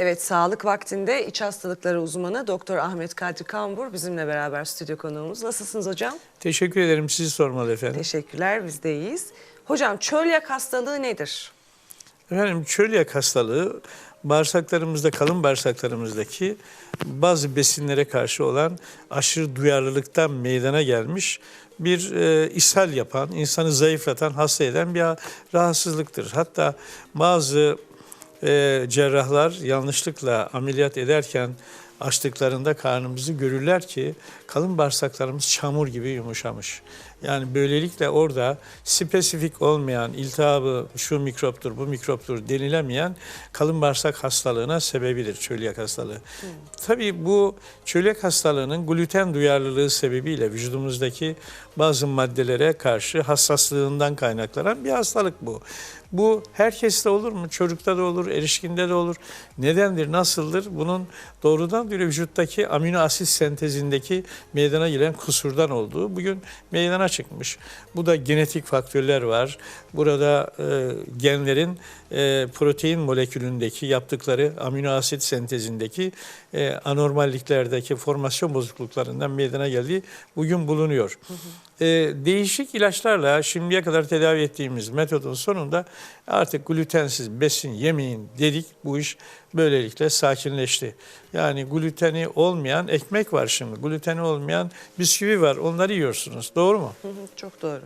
Evet, sağlık vaktinde iç hastalıkları uzmanı Doktor Ahmet Kadri Kambur bizimle beraber stüdyo konuğumuz. Nasılsınız hocam? Teşekkür ederim. Sizi sormalı efendim. Teşekkürler, biz de iyiyiz. Hocam çölyak hastalığı nedir? Efendim çölyak hastalığı bağırsaklarımızda, kalın bağırsaklarımızdaki bazı besinlere karşı olan aşırı duyarlılıktan meydana gelmiş bir e, ishal yapan, insanı zayıflatan, hasta eden bir rahatsızlıktır. Hatta bazı e, cerrahlar yanlışlıkla ameliyat ederken açtıklarında karnımızı görürler ki kalın bağırsaklarımız çamur gibi yumuşamış. Yani böylelikle orada spesifik olmayan iltihabı şu mikroptur bu mikroptur denilemeyen kalın bağırsak hastalığına sebebidir çölyak hastalığı. Tabii bu çölyak hastalığının gluten duyarlılığı sebebiyle vücudumuzdaki bazı maddelere karşı hassaslığından kaynaklanan bir hastalık bu. Bu herkeste olur mu? Çocukta da olur, erişkinde de olur. Nedendir, nasıldır? Bunun doğrudan bir vücuttaki amino asit sentezindeki meydana gelen kusurdan olduğu bugün meydana çıkmış. Bu da genetik faktörler var. Burada e, genlerin e, protein molekülündeki yaptıkları amino asit sentezindeki e, anormalliklerdeki formasyon bozukluklarından meydana geldiği bugün bulunuyor. E, değişik ilaçlarla şimdiye kadar tedavi ettiğimiz metodun sonunda artık glutensiz besin yemeyin dedik. Bu iş böylelikle sakinleşti. Yani gluteni olmayan ekmek var şimdi. Gluteni olmayan bisküvi var. Onları yiyorsunuz. Doğru mu? Çok doğru.